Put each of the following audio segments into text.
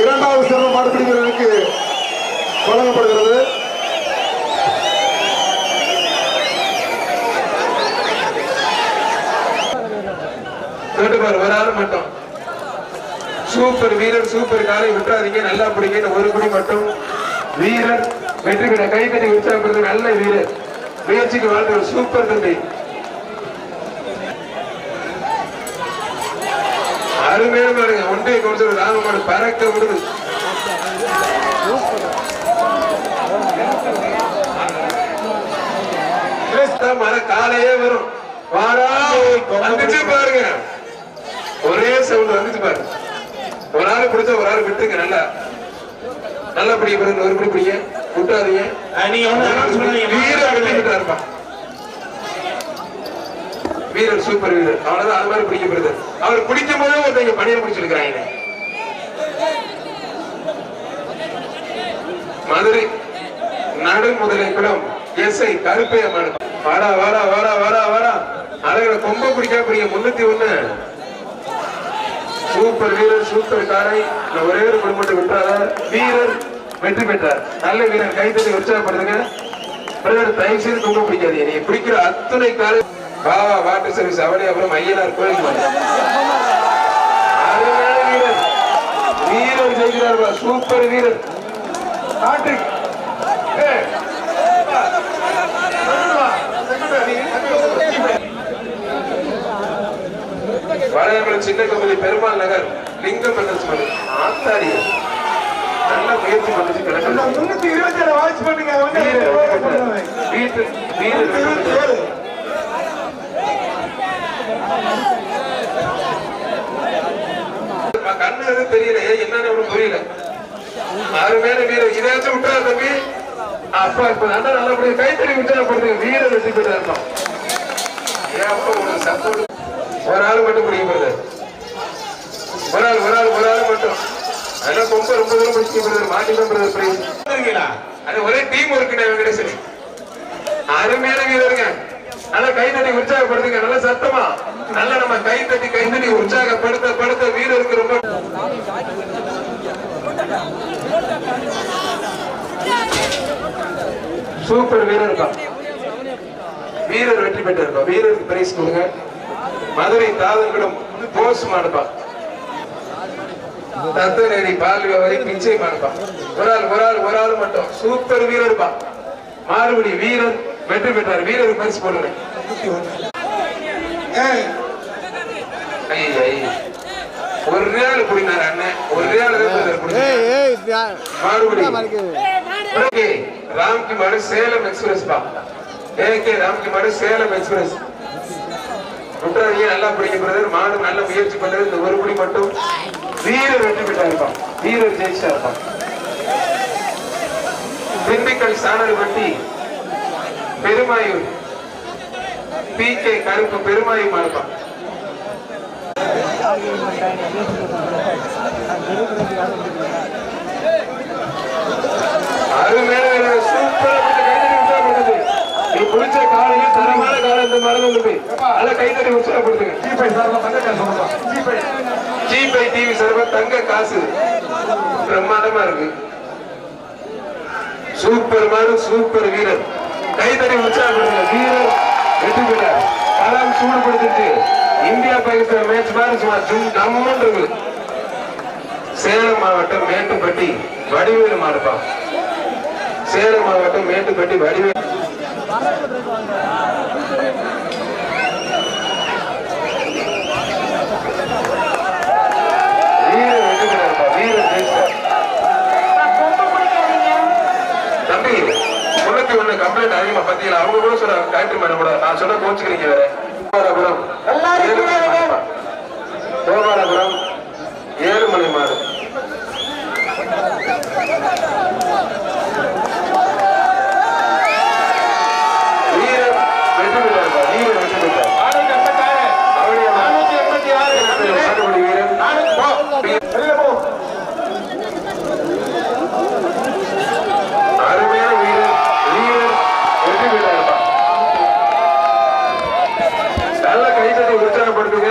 இரண்டாவது சிறந்த மாடுபிடி வீரருக்கு வழங்கப்படுகிறது. கேட்டுப்பாரு ஒரு ஆள் மட்டும். சூப்பர் வீரர் சூப்பர் காலை விட்டுறாதீங்க. நல்லா பிடிங்க ஒரு குடி மட்டும். வீரர் வெற்றி பெற கை தட்டி நல்ல வீரர். முயற்சிக்கு வாழ்ந்த சூப்பர் தம்பி. அருமையான பாருங்க. ஒன்றைய கொஞ்சம் ராமமாடு பறக்க விடுது. மர காலையே வரும். வந்துச்சு பாருங்க. ஒரே சவுண்ட் வந்துச்சு பாருங்க. ஒரு ஆள் பிடிச்சா ஒரு ஆள் விட்டுங்க நல்லா. நல்லா பிடிக்க பாருங்க. ஒரு படி பிடிங்க. விட்டாதீங்க நீங்க வெட்டிக்கிட்டா இருப்பான். வீரர் சூப்பர் வீரர். அவ்வளவுதான் அது மாதிரி பிடிக்கப்படுது அவர் பிடிக்கும் போதே ஒருத்தங்க பணியை பிடிச்சிருக்கிறாங்க. மதுரை நடு முதலை குளம் எஸ்ஐ கருப்பைய மாடு வாடா வாடா வாடா வாடா வாடா. அழகுல கொம்ப பிடிக்கா பிடிக்க முன்னூத்தி ஒண்ணு. சூப்பர் வீரர் சூப்பர் காரை ஒரே ஒரு குடும்பத்தை விட்டாத வீரர் வெற்றி பெற்றார். நல்ல வீரர். கைத்தறி உற்சாகப்படுத்துங்க. பிரதர் தயவு செய்து கொம்ப பிடிக்காதீங்க. நீ பிடிக்கிற அத்துணை காரை பாவா வாட்டர் சர்வீஸ். அவளே அப்புறம் ஐயனார் கோயிலுக்கு வாங்க. அருமையான வீரர். வீரர் ஜெயிக்கிறார் சூப்பர் வீரர். ஹாட்ரிக் வளையமலை சின்ன கம்பெனி பெருமாள் நகர் லிங்கம் ஆத்தாடி நல்ல முயற்சி பண்ணிச்சு கிடக்கு முன்னூத்தி இருபத்தி ஏழு வாட்ச் பண்ணுங்க வீட்டு வீடு கண்ணு எதுவும் தெரியல. என்னன்னு ஒண்ணும் புரியல. மேல வீரர் இதாச்சும் விட்டா தம்பி. அப்பா இப்ப நல்லா நல்லபடியா கைத்தறி உற்சாகப்படுத்துங்க வீர வெற்றி பெற்றா அப்பா ஒரு ஆள் மட்டும் பிடிக்கப்படுது ஒரு ஆள் ஒரு ஆள் ஒரு ஆள் மட்டும். அதெல்லாம் ரொம்ப ரொம்ப தூரம் பிடிக்க போறது மாட்டி பண்றது பிரைஸ் அது ஒரே டீம் ஒர்க்குண்ணே வெங்கடேசன் அருமையான வீரருங்க. நல்லா கை தட்டி உற்சாகப்படுத்துங்க. நல்ல சத்தமா. நல்லா நம்ம கை தட்டி கை தட்டி உற்சாகப்படுத்த படுத்த வீரருக்கு ரொம்ப சூப்பர் வீரர் வீரர் வெற்றி பெற்றிருப்பா. வீரருக்கு பிரைஸ் கொடுங்க. மதுரை தாதர்களும் போஸ் மாடுப்பா. தத்தநேரி பால் வியாபாரி பிச்சை மாடுப்பா. ஒரு ஆள் ஒரு ஆள் ஒரு ஆள் மட்டும். சூப்பர் வீரர்ப்பா. மாறுபடி வீரர் வெற்றி பெற்றார். வீரருக்கு பரிசு போடுங்க. குடினார் அண்ணன் ஒரு. மாறுபடி. ராம்கி மாடு சேலம் எக்ஸ்பிரஸ் பா. ஏகே ராம்கி மாடு சேலம் எக்ஸ்பிரஸ். விட்டுறாதீங்க நல்லா பிடிக்க பிரதர் மாடு நல்ல முயற்சி பண்றது. இந்த ஒரு குடி மட்டும் வீரர் வெற்றி பெற்றா இருப்பான் வீரர் ஜெயிச்சா இருப்பான் திண்டுக்கல் சாணல்பட்டி பெருமாயூர். பி கே கருப்பு பெருமாயூர் மாடுப்பான் காலையில தரமான காலம் இந்த மருந்து கைத்தறி உற்சாகப்படுத்துங்க டிவி சர்வ தங்க காசு பிரம்மாண்டமா இருக்கு சூப்பர் மாடு சூப்பர் வீரர் கைத்தறி உற்சாகப்படுத்துங்க வீரர் வெற்றி பெற்றார். அதாவது சூடுபடுத்திட்டு இந்தியா பாகிஸ்தான் மேட்ச் மாதிரி சும்மா ஜும் டம்முன்னு இருக்கு சேலம் மாவட்டம் மேட்டுப்பட்டி வடிவேலு மாடுப்பா. சேலம் மாவட்டம் மேட்டுப்பட்டி வடிவேலு வீரர் வெற்றி பெற்றார்ப்பா வீரர் ஜெயிச்சார் தம்பி முன்னூத்தி ஒண்ணு கம்ப்ளைண்ட் அதிகமா பத்தியில அவங்க கூட சொல்றாங்க டாக்டர் மேடம் கூட. நான் சொன்ன கோச்சுக்கிறீங்க வேற. கோபாலபுரம். கோபாலபுரம் ஏழுமலை மாடு வீரர் வெற்றி பெற்றார்ப்பா வீரர் வெற்றி பெற்றார் அவருடைய மாடுபடி வீரர் அருமையான வீரர் வீரர் வெற்றி பெற்றார்ப்பா நல்ல கைத்தட்டி உற்சாகப்படுத்துங்க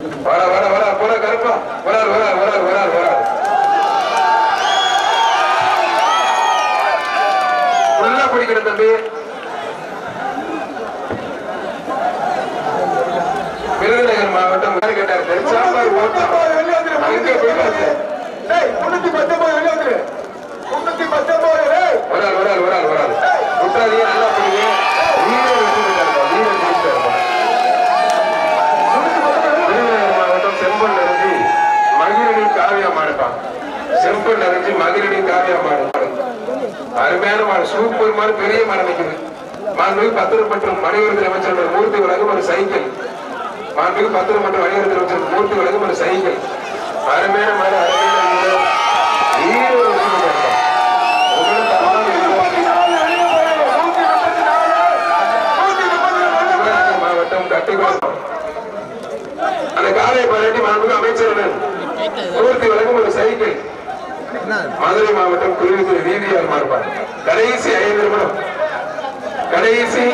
வர வர வர போற கருப்பா. வரார் வரார் வரார் வரார் நல்லா பிடிக்கணும் தம்பி. விருதுநகர் மாவட்டம் கேட்டார் சாம்பார் ஓட்டம் அங்க போயிட்டு முன்னூத்தி பத்தொன்பது வெளியே வந்துரு முன்னூத்தி பத்தொன்பது டேய். வரால் வரால் வரால் வரால் விட்டாதீங்க நல்லா பிடிங்க வீரர் வெற்றி பெற்றாருப்பா வீரர் ஜெயிச்சிட்டாருப்பா விருதுநகர் மாவட்டம் செம்பன் நிறைஞ்சி மகிழினி காவியா மாடுப்பான் செம்பன் நிறைஞ்சி மகிழினி காவியா மாடு. அருமையான மாடு சூப்பர் மாடு பெரிய மாடு நிற்குது மாண்புமிகு பத்திரம் மற்றும் அமைச்சர் மூர்த்தி உலகம் ஒரு சைக்கிள். மாண்புமிகு பத்திரம் மற்றும் அமைச்சர் மூர்த்தி உலகம் ஒரு சைக்கிள். அருமையான மாடு அருமையான வீரர். வீரர் வெற்றி பெற்றாருப்பா. உங்களுக்கு தரமான வீரர். முப்பத்தி நாலு வெளியே போயிரு. நூத்தி முப்பத்தி நாலு. நூத்தி முப்பத்தி நாலு வெளியே போயிரு. சிவகங்கை மாவட்டம் கட்டுக்கோட்டம் அந்த காலை பாராட்டி மாண்புமிகு அமைச்சருடன் பூர்த்தி வழங்கும் ஒரு சைக்கிள் மதுரை மாவட்டம் குருவித்துறை வீதியார் மாறுபார் கடைசி ஐந்து நிமிடம். கடைசி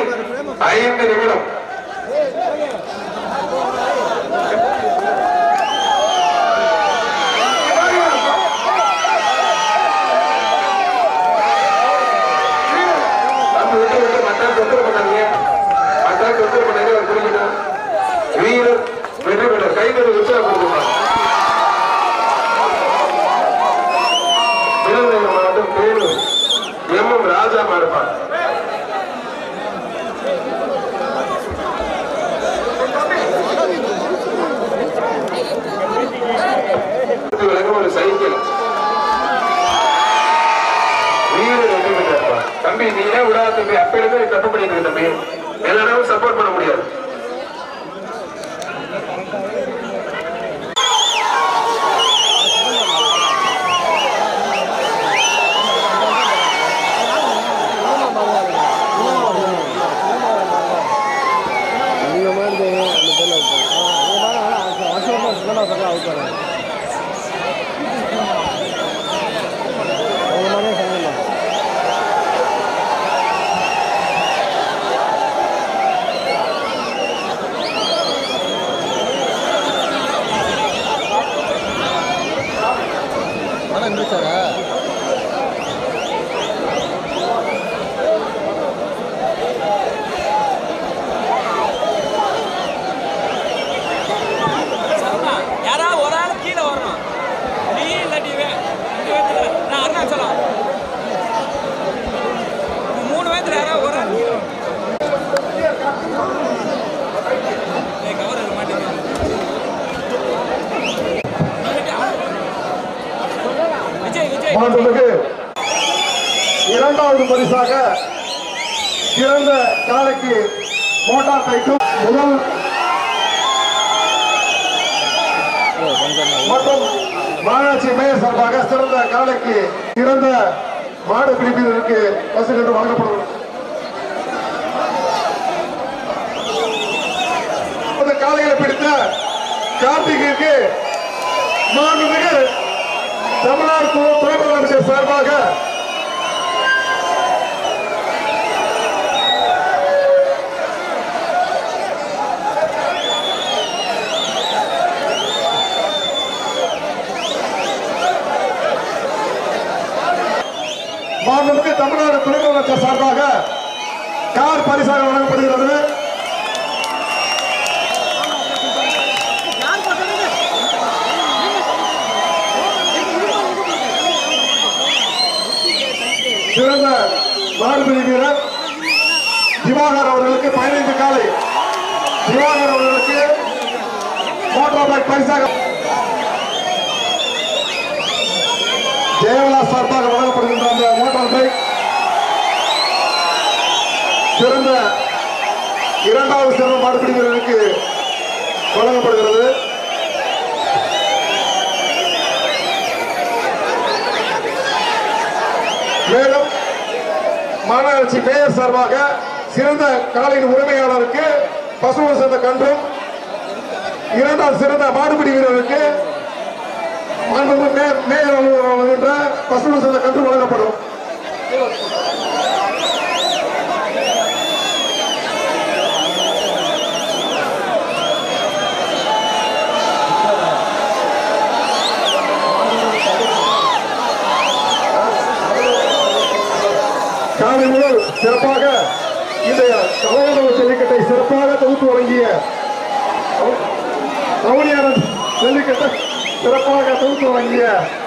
ஐந்து நிமிடம். வீரர் வெற்றி பெற்ற மத்தால் உற்சாகம் பண்ணாதீங்க மத்தால் தொந்தரவு பண்ணாங்க அவர் புரிஞ்சுக்கணும் வீரர் வெற்றி பெற்ற கைதறி உற்சாகப்படுத்துமா விருதுநகர் மாவட்டம் தேனூர் எம் எம் இருப்பாங்க மாறுபார் ஒரு சைக்கிள். தம்பி நீ ஏன் விடாத தம்பி? அப்ப இருந்து தப்பு பண்ணிட்டு இருக்க தம்பி. எல்லாரும் சப்போர்ட் பண்ண முடியாது. இரண்டாவது பரிசாக சிறந்த காலைக்கு மோட்டார் சைக்கிள் முதல் மற்றும் மாநகராட்சி மேயர் சார்பாக சிறந்த காலைக்கு சிறந்த மாடு பிரிப்பினருக்கு பசு என்று வழங்கப்படும். காலைகளை பிடித்த கார்த்திகைக்கு மாண்புமிகு தமிழ்நாடு துணை முதலமைச்சர் சார்பாக மாண்புமிகு தமிழ்நாடு துணை முதலமைச்சர் சார்பாக கார் பரிசாக வழங்கப்படுகிறது. சிறந்த மாடுபிடி வீரர் திவாகர் அவர்களுக்கு பதினைந்து காலை. திவாகர் அவர்களுக்கு மோட்டார் பைக் பரிசாக தேவலா சார்பாக வழங்கப்படுகின்ற அந்த மோட்டார் பைக். சிறந்த இரண்டாவது சிறந்த மாடுபிடி வீரருக்கு வழங்கப்படுகிறது. மேலும் மாநகராட்சி மேயர் சார்பாக சிறந்த காலையின் உரிமையாளருக்கு பசுவன் சேர்ந்த கன்றும் இரண்டாவது சிறந்த மாடுபிடி வீரருக்கு மாண்பு மேயர் வருகின்ற பசுமை சந்த கன்று வழங்கப்படும் காலையில் சிறப்பாக இந்த சகோதர ஜல்லிக்கட்டை சிறப்பாக தொகுத்து வழங்கிய ஜல்லிக்கட்டை Terapkan.